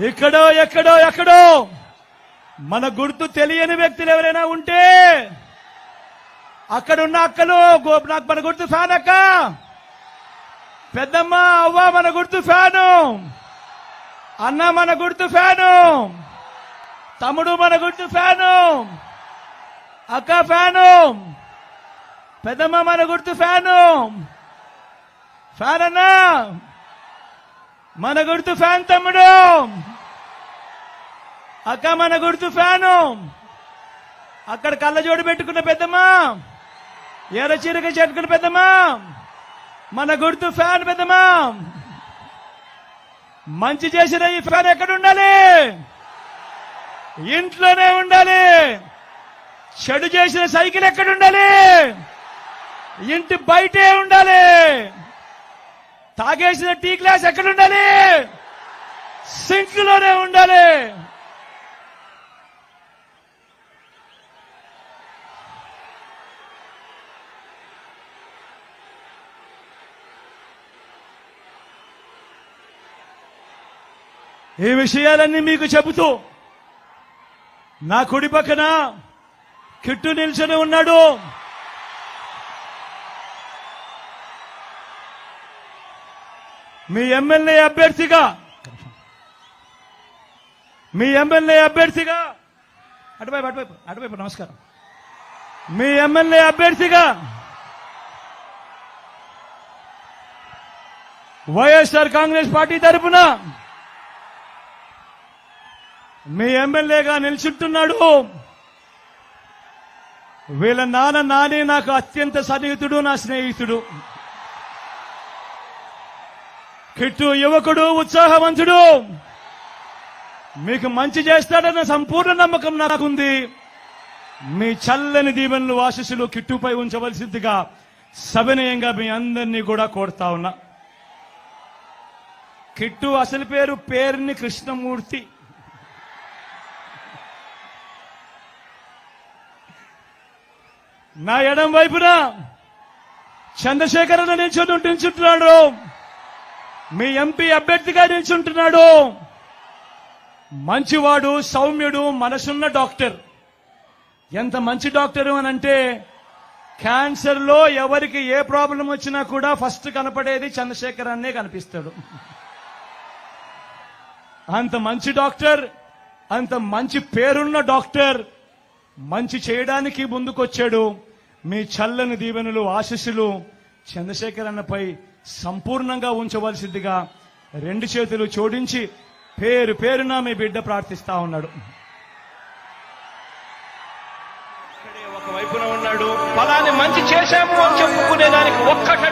ఇక్కడో ఎక్కడో ఎక్కడో. మన గుర్తు తెలియని వ్యక్తులు ఎవరైనా ఉంటే అక్కడున్న అక్కలు నాకు మన గుర్తు ఫ్యాన్ అక్క పెద్దమ్మ అవ్వ మన గుర్తు ఫ్యాను. అన్న మన గుర్తు ఫ్యాను. తమ్ముడు మన గుర్తు ఫ్యాను. అక్క ఫ్యాను. పెద్దమ్మ మన గుర్తు ఫ్యాను. ఫ్యాన్ అన్నా మన గుర్తు ఫ్యాన్ తమ్ముడు. అక్క మన గుర్తు ఫ్యాను. అక్కడ కళ్ళజోడు పెట్టుకున్న పెద్దమ్మా. ఎర్ర చీరక చెట్టుకున్న పెద్దమ్మా. మన గుర్తు ఫ్యాన్ పెద్దమ్మా. మంచి చేసిన ఈ ఫ్యాన్ ఎక్కడ ఉండాలి? ఇంట్లోనే ఉండాలి. చెడు చేసిన సైకిల్ ఎక్కడ ఉండాలి? ఇంటి బయటే ఉండాలి. తాగేసిన టీ గ్లాస్ ఎక్కడ ఉండాలి సింక్లోనే ఉండాలి. ఈ విషయాలన్నీ మీకు చెబుతూ నా కుడి పక్కన కిట్టు నిల్చొని ఉన్నాడు. మీ ఎమ్మెల్యే అభ్యర్థిగా. మీ ఎమ్మెల్యే అభ్యర్థిగా. అటువైపు అటువైపు అటువైపు నమస్కారం. మీ ఎమ్మెల్యే అభ్యర్థిగా. వైఎస్ఆర్ కాంగ్రెస్ పార్టీ తరఫున మీ ఎమ్మెల్యేగా నిల్చుంటున్నాడు. వీళ్ళ నాన్న నానే నాకు అత్యంత సన్నిహితుడు నా స్నేహితుడు. కిట్టు యువకుడు ఉత్సాహవంతుడు. మీకు మంచి చేస్తాడన్న సంపూర్ణ నమ్మకం నాకుంది. మీ చల్లని దీవెనలు ఆశీస్సులు కిట్టుపై ఉంచవలసిందిగా సవినయంగా మీ అందరినీ కూడా కోరుతా ఉన్నా. కిట్టు అసలు పేరు పేరుని కృష్ణమూర్తి. నా ఎడం వైపున చంద్రశేఖర్ నిల్చొని నిల్చుంటున్నాడు మీ ఎంపీ అభ్యర్థిగా నిల్చుంటున్నాడు. మంచివాడు సౌమ్యుడు మనసున్న డాక్టర్. ఎంత మంచి డాక్టరు అని అంటే క్యాన్సర్లో ఎవరికి ఏ ప్రాబ్లం వచ్చినా కూడా ఫస్ట్ కనపడేది చంద్రశేఖర్ అన్నే కనిపిస్తాడు. అంత మంచి డాక్టర్ అంత మంచి పేరున్న డాక్టర్ మంచి చేయడానికి ముందుకొచ్చాడు. మీ చల్లని దీవెనలు ఆశీస్సులు చంద్రశేఖర్ అన్నపై సంపూర్ణంగా ఉంచవలసిందిగా రెండు చేతులు జోడించి పేరు పేరున మీ బిడ్డ ప్రార్థిస్తా ఉన్నాడు. ఒకవైపున ఉన్నాడు. ఫలాన్ని మంచి చేశాము అని చెప్పుకునే దానికి ఒక్కట